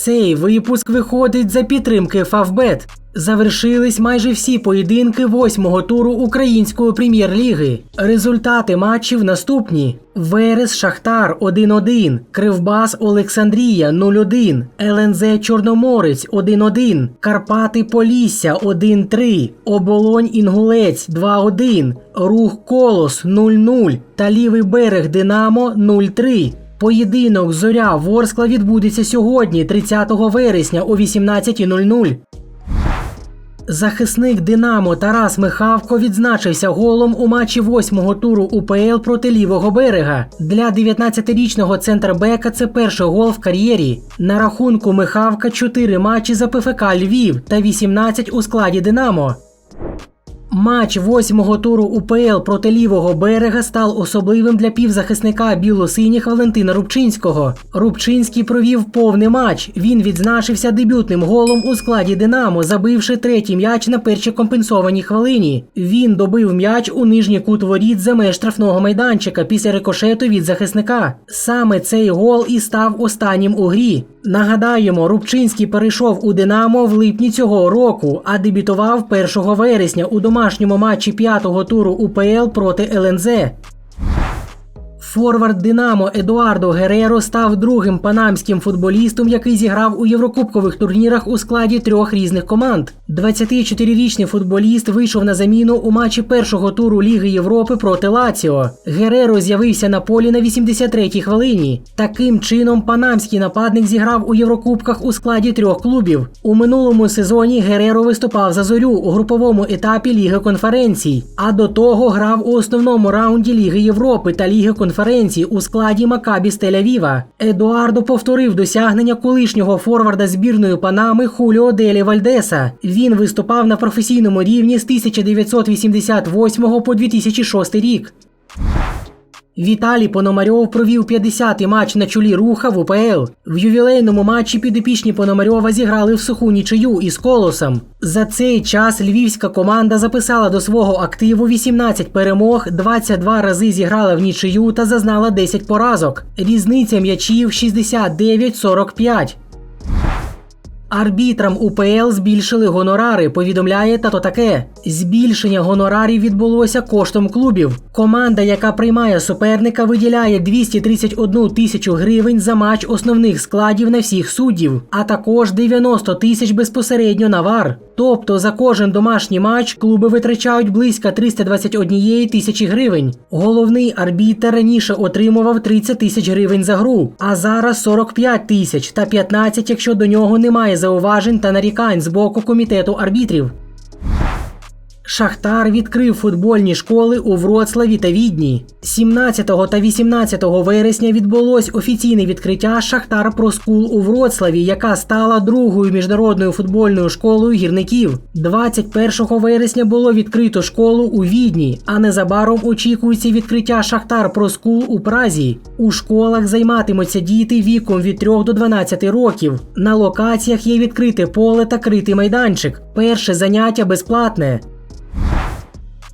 Цей випуск виходить за підтримки Фавбет. Завершились майже всі поєдинки восьмого туру української прем'єр-ліги. Результати матчів наступні: Верес Шахтар 1-1, Кривбас Олександрія 0-1, ЛНЗ Чорноморець 1-1, Карпати Полісся 1-3, Оболонь Інгулець 2-1, Рух Колос 0-0 та Лівий берег Динамо 0-3. Поєдинок Зоря Ворскла відбудеться сьогодні, 30 вересня о 18.00. Захисник Динамо Тарас Михавко відзначився голом у матчі восьмого туру УПЛ проти лівого берега. Для 19-річного центрбека це перший гол в кар'єрі. На рахунку Михавка 4 матчі за ПФК Львів та 18 у складі Динамо. Матч восьмого туру УПЛ проти лівого берега став особливим для півзахисника білосиніх Валентина Рубчинського. Рубчинський провів повний матч. Він відзначився дебютним голом у складі Динамо, забивши третій м'яч на першій компенсованій хвилині. Він добив м'яч у нижній кут воріт за меж штрафного майданчика після рикошету від захисника. Саме цей гол і став останнім у грі. Нагадаємо, Рубчинський перейшов у Динамо в липні цього року, а дебютував 1 вересня у домашньому матчі п'ятого туру УПЛ проти ЛНЗ. Форвард Динамо Едуардо Гереро став другим панамським футболістом, який зіграв у єврокубкових турнірах у складі трьох різних команд. 24-річний футболіст вийшов на заміну у матчі першого туру Ліги Європи проти Лаціо. Гереро з'явився на полі на 83-й хвилині. Таким чином, панамський нападник зіграв у Єврокубках у складі трьох клубів. У минулому сезоні Гереро виступав за зорю у груповому етапі Ліги конференцій, а до того грав у основному раунді Ліги Європи та Ліги конференцій у складі Макабі з Тель-Авіва. Едуардо повторив досягнення колишнього форварда збірної Панами Хуліо Делі Вальдеса. Він виступав на професійному рівні з 1988 по 2006 рік. Віталій Пономарьов провів 50-й матч на чолі руха в УПЛ. В ювілейному матчі підопічні Пономарьова зіграли в суху нічию із колосом. За цей час львівська команда записала до свого активу 18 перемог, 22 рази зіграла в нічию та зазнала 10 поразок. Різниця м'ячів 69-45. Арбітрам УПЛ збільшили гонорари, повідомляє тато таке. Збільшення гонорарів відбулося коштом клубів. Команда, яка приймає суперника, виділяє 231 тисячу гривень за матч основних складів на всіх суддів, а також 90 тисяч безпосередньо на вар. Тобто за кожен домашній матч клуби витрачають близько 321 тисячі гривень. Головний арбітр раніше отримував 30 тисяч гривень за гру, а зараз 45 тисяч та 15, якщо до нього немає зауважень та нарікань з боку комітету арбітрів. Шахтар відкрив футбольні школи у Вроцлаві та Відні. 17 та 18 вересня відбулось офіційне відкриття Шахтар Про Скул у Вроцлаві, яка стала другою міжнародною футбольною школою гірників. 21 вересня було відкрито школу у Відні, а незабаром очікується відкриття Шахтар Про Скул у Празі. У школах займатимуться діти віком від 3 до 12 років. На локаціях є відкрите поле та критий майданчик. Перше заняття безплатне.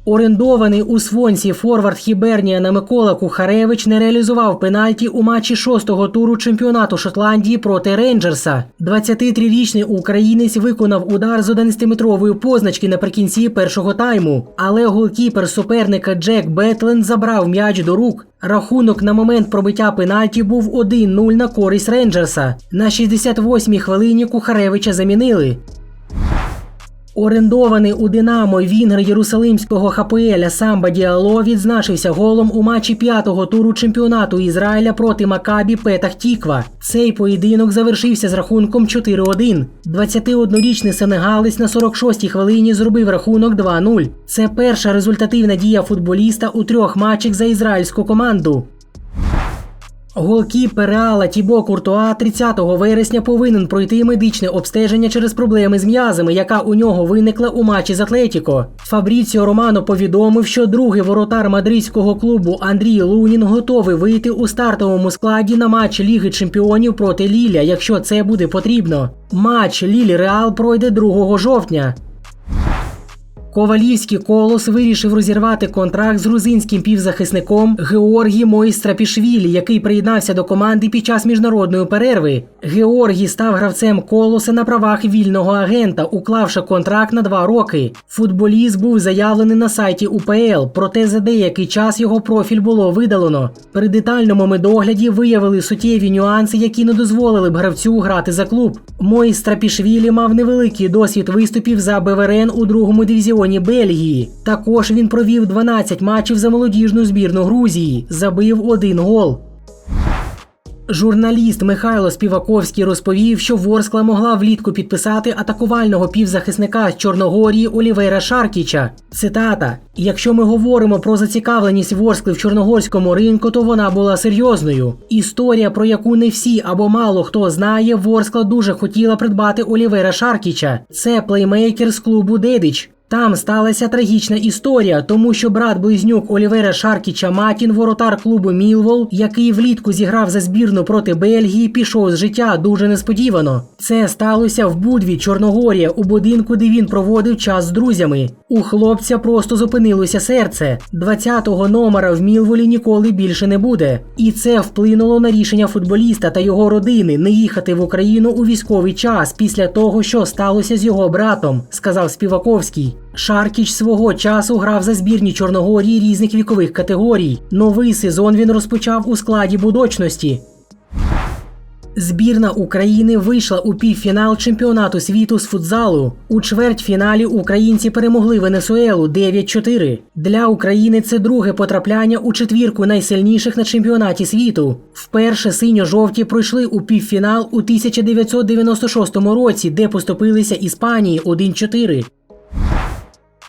Орендований у Свонсі форвард Хіберніана Микола Кухаревич не реалізував пенальті у матчі шостого туру чемпіонату Шотландії проти Рейнджерса. 23-річний українець виконав удар з 11-метрової позначки наприкінці першого тайму, але голкіпер суперника Джек Бетленд забрав м'яч до рук. Рахунок на момент пробиття пенальті був 1-0 на користь Рейнджерса. На 68-й хвилині Кухаревича замінили. Орендований у Динамо Вінгер Єрусалимського ХПЛ Самба Діало відзначився голом у матчі п'ятого туру чемпіонату Ізраїля проти Макабі Петах Тіква. Цей поєдинок завершився з рахунком 4-1. 21-річний сенегалець на 46-й хвилині зробив рахунок 2-0. Це перша результативна дія футболіста у трьох матчах за ізраїльську команду. Голкіпер Реала Тібо Куртуа 30 вересня повинен пройти медичне обстеження через проблеми з м'язами, яка у нього виникла у матчі з Атлетіко. Фабріціо Романо повідомив, що другий воротар мадридського клубу Андрій Лунін готовий вийти у стартовому складі на матч Ліги Чемпіонів проти Ліля, якщо це буде потрібно. Матч Ліль Реал пройде 2 жовтня. Ковалівський колос вирішив розірвати контракт з грузинським півзахисником Георгі Мойстрапішвілі, який приєднався до команди під час міжнародної перерви. Георгій став гравцем колоса на правах вільного агента, уклавши контракт на два роки. Футболіст був заявлений на сайті УПЛ, проте за деякий час його профіль було видалено. При детальному медогляді виявили суттєві нюанси, які не дозволили б гравцю грати за клуб. Мойстрапішвілі мав невеликий досвід виступів за БВРН у другому дивізіоні Бельгії. Також він провів 12 матчів за молодіжну збірну Грузії, забив один гол. Журналіст Михайло Співаковський розповів, що Ворскла могла влітку підписати атакувального півзахисника з Чорногорії Олівера Шаркіча. Цитата: Якщо ми говоримо про зацікавленість Ворскли в чорногорському ринку, то вона була серйозною. Історія, про яку не всі або мало хто знає, Ворскла дуже хотіла придбати Олівера Шаркіча. Це плеймейкер з клубу Дедич. Там сталася трагічна історія, тому що брат близнюк Олівера Шаркіча Матін, воротар клубу Мілвол, який влітку зіграв за збірну проти Бельгії, пішов з життя дуже несподівано. Це сталося в Будві, Чорногорія, у будинку, де він проводив час з друзями. У хлопця просто зупинилося серце. 20-го номера в Мілволі ніколи більше не буде. І це вплинуло на рішення футболіста та його родини не їхати в Україну у військовий час після того, що сталося з його братом, сказав Співаковський. Шаркіч свого часу грав за збірні Чорногорії різних вікових категорій. Новий сезон він розпочав у складі будочності. Збірна України вийшла у півфінал чемпіонату світу з футзалу. У чвертьфіналі українці перемогли Венесуелу 9-4. Для України це друге потрапляння у четвірку найсильніших на чемпіонаті світу. Вперше синьо-жовті пройшли у півфінал у 1996 році, де поступилися Іспанії 1-4.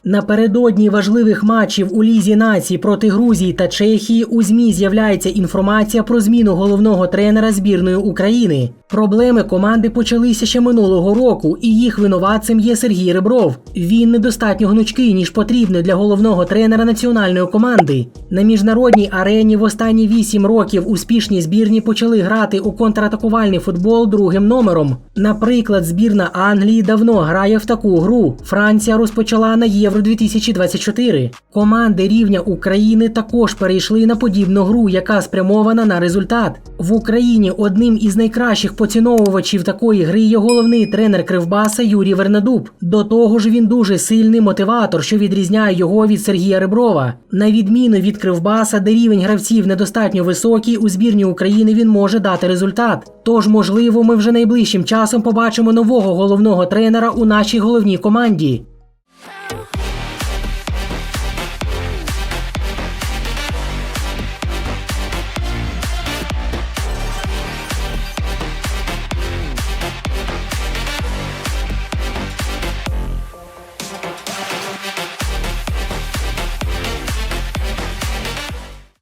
Напередодні важливих матчів у Лізі націй проти Грузії та Чехії у ЗМІ з'являється інформація про зміну головного тренера збірної України. Проблеми команди почалися ще минулого року, і їх винуватцем є Сергій Ребров. Він недостатньо гнучкий, ніж потрібно для головного тренера національної команди. На міжнародній арені в останні 8 років успішні збірні почали грати у контратакувальний футбол другим номером. Наприклад, збірна Англії давно грає в таку гру. Франція розпочала на Євро 2024. Команди рівня України також перейшли на подібну гру, яка спрямована на результат. В Україні одним із найкращих поціновувачів такої гри є головний тренер Кривбаса Юрій Вернадуб. До того ж, він дуже сильний мотиватор, що відрізняє його від Сергія Реброва. На відміну від Кривбаса, де рівень гравців недостатньо високий, у збірні України він може дати результат. Тож, можливо, ми вже найближчим часом побачимо нового головного тренера у нашій головній команді.